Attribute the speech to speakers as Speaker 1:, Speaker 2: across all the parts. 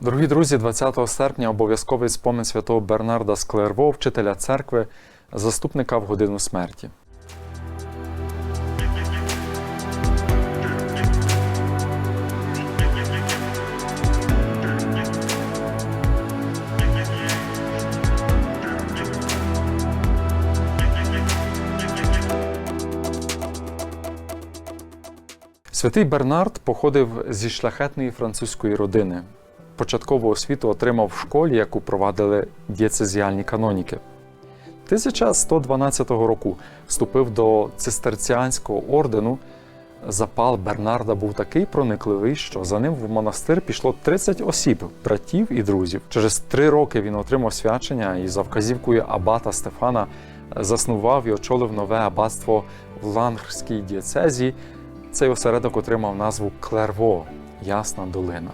Speaker 1: Дорогі друзі, 20 серпня обов'язковий спомин святого Бернарда з Клерво, вчителя церкви, заступника в годину смерті. Святий Бернард походив зі шляхетної французької родини. Початкову освіту отримав в школі, яку провадили дієцезіальні каноніки. 1112 року вступив до цистерціанського ордену. Запал Бернарда був такий проникливий, що за ним в монастир пішло 30 осіб, братів і друзів. Через три роки він отримав свячення і за вказівкою абата Стефана заснував і очолив нове аббатство в Лангрській дієцезі. Цей осередок отримав назву Клерво Ясна долина.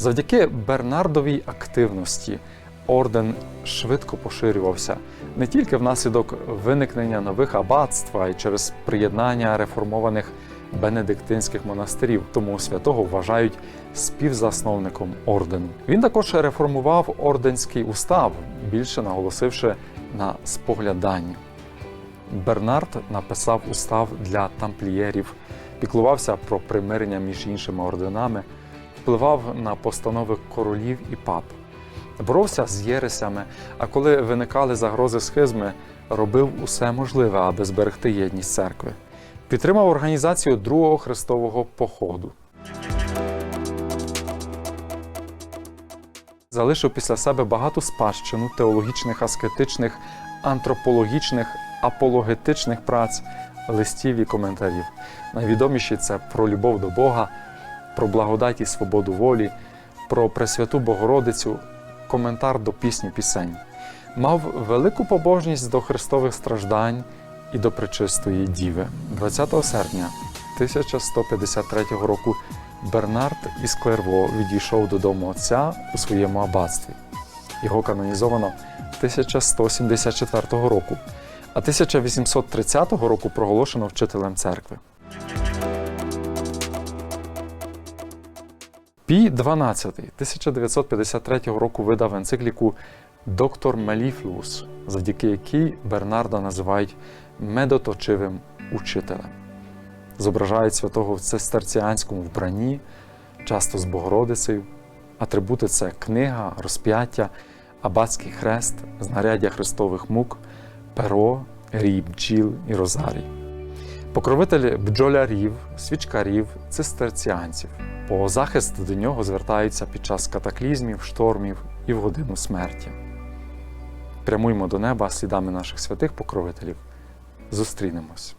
Speaker 1: Завдяки Бернардовій активності орден швидко поширювався не тільки внаслідок виникнення нових аббатств, а й через приєднання реформованих бенедиктинських монастирів, тому святого вважають співзасновником ордену. Він також реформував орденський устав, більше наголосивши на спогляданні. Бернард написав устав для тамплієрів, піклувався про примирення між іншими орденами, впливав на постанови королів і пап, боровся з єресями, а коли виникали загрози схизми, робив усе можливе, аби зберегти єдність церкви. Підтримав організацію Другого Христового походу. Залишив після себе багату спадщину теологічних, аскетичних, антропологічних, апологетичних праць, листів і коментарів. Найвідоміші це про любов до Бога, про благодать і свободу волі, про Пресвяту Богородицю, коментар до пісні пісень. Мав велику побожність до Христових страждань і до Пречистої Діви. 20 серпня 1153 року Бернард із Клерво відійшов додому отця у своєму аббатстві. Його канонізовано 1174 року, а 1830 року проголошено вчителем церкви. Пій XII 1953 року видав енцикліку Доктор Меліфлус, завдяки якій Бернарда називають медоточивим учителем. Зображають святого в цистерціанському вбранні, часто з Богородицею. Атрибути це книга, розп'яття, абатський хрест, знаряддя Христових мук, перо, рій, бджіл і розарій. Покровитель бджолярів, свічкарів, цистерціанців. По захист до нього звертаються під час катаклізмів, штормів і в годину смерті. Прямуймо до неба слідами наших святих покровителів. Зустрінемось.